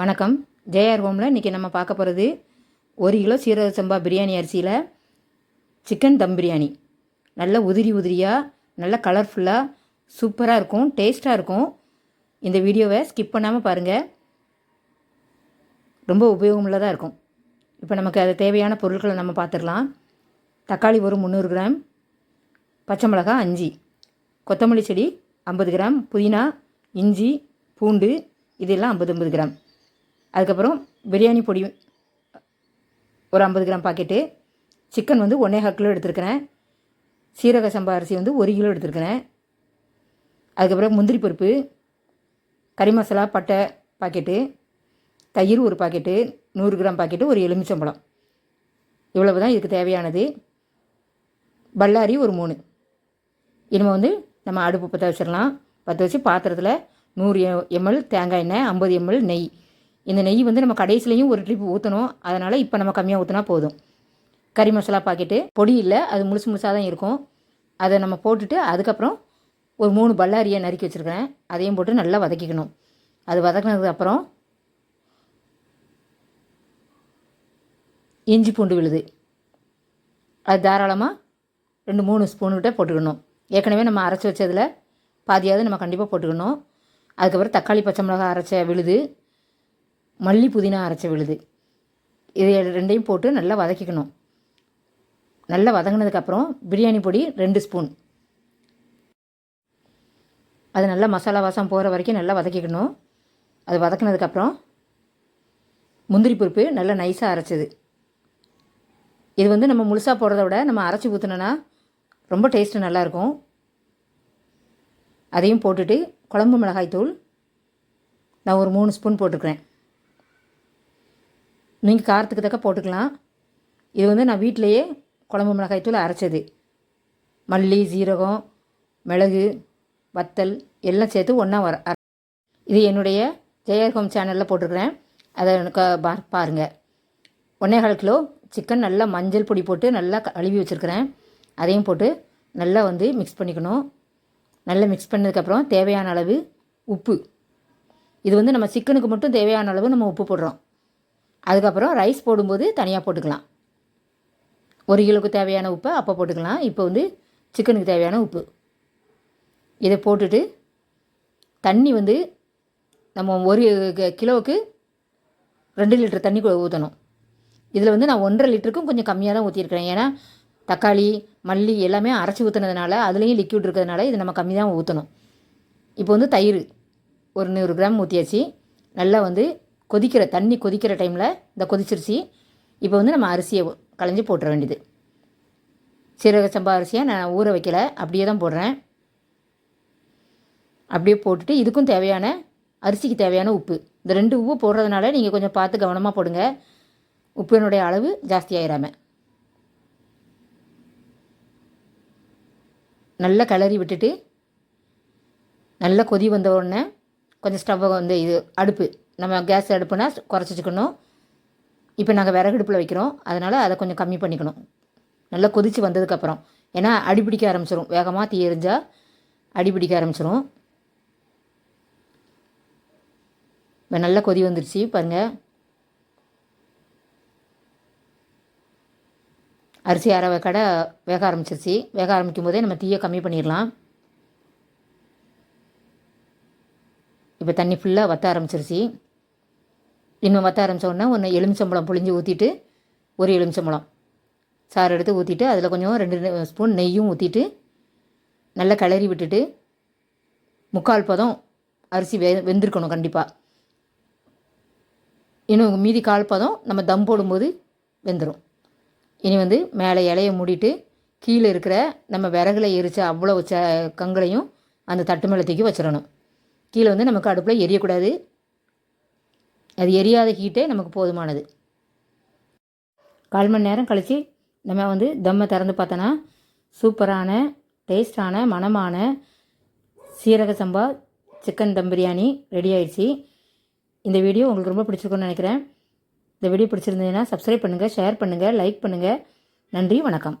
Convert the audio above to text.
வணக்கம். ஜேஆர் ஹோமில் இன்றைக்கி நம்ம பார்க்க போகிறது ஒரு கிலோ சீரக சம்பா பிரியாணி அரிசியில் சிக்கன் தம் பிரியாணி. நல்ல உதிரி உதிரியாக நல்ல கலர்ஃபுல்லாக சூப்பராக இருக்கும் டேஸ்ட்டாக இருக்கும். இந்த வீடியோவை ஸ்கிப் பண்ணாமல் பாருங்கள் ரொம்ப உபயோகமுள்ளதாக இருக்கும். இப்போ நமக்கு அது தேவையான பொருட்களை நம்ம பார்த்துடலாம். தக்காளி ஒரு முந்நூறு கிராம் பச்சை மிளகாய் அஞ்சு கொத்தமல்லி செடி ஐம்பது கிராம் புதினா இஞ்சி பூண்டு இதெல்லாம் ஐம்பது ஐம்பது கிராம். அதுக்கப்புறம் பிரியாணி பொடி ஒரு ஐம்பது கிராம் பாக்கெட்டு சிக்கன் வந்து ஒன்றே கால் கிலோ எடுத்துருக்கிறேன். சீரக சம்பா அரிசி வந்து ஒரு கிலோ எடுத்துருக்கிறேன். அதுக்கப்புறம் முந்திரி பருப்பு கறி மசாலா பட்டை பாக்கெட்டு தயிர் ஒரு பாக்கெட்டு நூறு கிராம் பாக்கெட்டு ஒரு எலுமிச்சம்பழம். இவ்வளவு தான் இதுக்கு தேவையானது. பல்லாரி ஒரு மூணு. இனிமேல் வந்து நம்ம அடுப்பு பற்ற வச்சிடலாம். பற்ற வச்சு பாத்திரத்தில் நூறு எம்எல் தேங்காய் எண்ணெய் ஐம்பது எம்எல் நெய். இந்த நெய் வந்து நம்ம கடைசிலையும் ஒரு ட்ரிப் ஊற்றணும் அதனால் இப்போ நம்ம கம்மியாக ஊற்றினா போதும். கறி மசாலா பாக்கெட்டு பொடி இல்லை அது முழுசு முழுசாக தான் இருக்கும். அதை நம்ம போட்டுட்டு அதுக்கப்புறம் ஒரு மூணு பல்லாரியை நறுக்கி வச்சுருக்கிறேன் அதையும் போட்டு நல்லா வதக்கிக்கணும். அது வதக்கினதுக்கு அப்புறம் இஞ்சி பூண்டு விழுது. அது தாராளமாக ரெண்டு மூணு ஸ்பூனுக்கிட்ட போட்டுக்கணும். ஏற்கனவே நம்ம அரைச்சி வச்சதில் பாதியாவது நம்ம கண்டிப்பாக போட்டுக்கணும். அதுக்கப்புறம் தக்காளி பச்சை மிளகாய் அரைச்ச விழுது. மல்லி புதினா அரைச்ச விழுது. இது ரெண்டையும் போட்டு நல்லா வதக்கிக்கணும். நல்லா வதங்கினதுக்கப்புறம் பிரியாணி பொடி ரெண்டு ஸ்பூன். அது நல்லா மசாலா வாசம் போகிற வரைக்கும் நல்லா வதக்கிக்கணும். அது வதக்கினதுக்கப்புறம் முந்திரி பருப்பு நல்லா நைஸாக அரைச்சது. இது வந்து நம்ம முழுசாக போடுறத விட நம்ம அரைச்சி ஊற்றினோன்னா ரொம்ப டேஸ்ட்டு நல்லாயிருக்கும் அதையும் போட்டுட்டு குழம்பு மிளகாய் தூள் நான் ஒரு மூணு ஸ்பூன் போட்டுக்கிறேன். நீங்கள் காரத்துக்கு தக்க போட்டுக்கலாம். இது வந்து நான் வீட்டிலையே குழம்பு மிளகாய் தூள் அரைச்சது. மல்லி சீரகம் மிளகு வத்தல் எல்லாம் சேர்த்து ஒன்றா வர இது என்னுடைய ஜெயர் ஹோம் சேனலில் போட்டிருக்கிறேன். அதை எனக்கு பா- பாருங்கள் ஒன்றே கால் கிலோ சிக்கன் நல்லா மஞ்சள் பொடி போட்டு நல்லா கழுவி வச்சுருக்கிறேன். அதையும் போட்டு நல்லா வந்து மிக்ஸ் பண்ணிக்கணும். நல்லா மிக்ஸ் பண்ணதுக்கப்புறம் தேவையான அளவு உப்பு. இது வந்து நம்ம சிக்கனுக்கு மட்டும் தேவையான அளவு நம்ம உப்பு போடுறோம். அதுக்கப்புறம் ரைஸ் போடும்போது தனியாக போட்டுக்கலாம். ஒரு கிலோவுக்கு தேவையான உப்பை அப்போ போட்டுக்கலாம். இப்போ வந்து சிக்கனுக்கு தேவையான உப்பு. இதை போட்டுட்டு தண்ணி வந்து நம்ம ஒரு கிலோவுக்கு ரெண்டு லிட்டர் தண்ணி ஊற்றணும் இதில் வந்து நான் ஒன்றரை லிட்டருக்கும் கொஞ்சம் கம்மியாக தான் ஊற்றிருக்கிறேன் ஏன்னா தக்காளி மல்லி எல்லாமே அரைச்சி ஊற்றுனதுனால அதுலேயும் லிக்யூட் இருக்கிறதுனால இது நம்ம கம்மி தான் ஊற்றணும் இப்போ வந்து தயிர் ஒரு நூறு கிராம் ஊற்றியாச்சு நல்லா வந்து கொதிக்கிற தண்ணி கொதிக்கிற டைமில் இந்த கொதிச்சிருச்சு. இப்போ வந்து நம்ம அரிசியை களைஞ்சி போட்டுற வேண்டியது. சீரக சம்பா அரிசியை நான் ஊற வைக்கல. அப்படியே தான் போடுறேன். அப்படியே போட்டுட்டு இதுக்கும் தேவையான அரிசிக்கு தேவையான உப்பு. இந்த ரெண்டு உப்பு போடுறதுனால நீங்கள் கொஞ்சம் பார்த்து கவனமாக போடுங்க. உப்பினுடைய அளவு ஜாஸ்தியாயிராம. நல்லா கிளறி விட்டுட்டு நல்லா கொதி வந்த உடனே கொஞ்சம் ஸ்டவ்வை வந்து இது அடுப்பு நம்ம கேஸ் அடுப்புனா குறைச்சிக்கணும் இப்போ நாங்கள் விறகு அடுப்பில் வைக்கிறோம். அதனால் அதை கொஞ்சம் கம்மி பண்ணிக்கணும். நல்லா கொதித்து வந்ததுக்கப்புறம். ஏன்னா அடி பிடிக்க வேகமாக தீ எரிஞ்சால் அடி பிடிக்க இப்போ நல்லா கொதி வந்துருச்சு. பாருங்கள் அரிசி அரை கடை வேக ஆரம்பிச்சிருச்சு. வேக ஆரம்பிக்கும் போதே நம்ம தீயை கம்மி பண்ணிடலாம். இப்போ தண்ணி ஃபுல்லாக வற்ற ஆரம்பிச்சிருச்சு. இன்னும் மற்ற ஆரம்பிச்ச ஒன்று எலுமிச்சம்பழம் புழிஞ்சு ஊற்றிட்டு ஒரு எலுமிச்சம்பழம். சாறு எடுத்து ஊற்றிட்டு அதில் கொஞ்சம் ரெண்டு ஸ்பூன் நெய்யும் ஊற்றிட்டு நல்லா கிளறி விட்டுட்டு முக்கால் பதம் அரிசி வெ வெந்திருக்கணும் கண்டிப்பாக இன்னும் மீதி கால் பதம் நம்ம தம் போடும்போது வெந்துடும் இனி வந்து மேலே இலையை மூடிட்டு கீழே இருக்கிற நம்ம விறகுல எரிச்ச அவ்வளோ ச கங்களையும் அந்த தட்டு மேலே தூக்கி வச்சிடணும். கீழே வந்து நமக்கு அடுப்பில் எரியக்கூடாது. அது எரியாத ஹீட்டே நமக்கு போதுமானது. கால் மணி நேரம் கழித்து நம்ம வந்து தம்மை திறந்து பார்த்தோன்னா சூப்பரான டேஸ்டான மணமான சீரக சம்பா சிக்கன் தம் பிரியாணி ரெடி ஆயிடுச்சு. இந்த வீடியோ உங்களுக்கு ரொம்ப பிடிச்சிருக்குன்னு நினைக்கிறேன். இந்த வீடியோ பிடிச்சிருந்ததுன்னா சப்ஸ்கிரைப் பண்ணுங்கள் ஷேர் பண்ணுங்கள் லைக் பண்ணுங்கள் நன்றி வணக்கம்.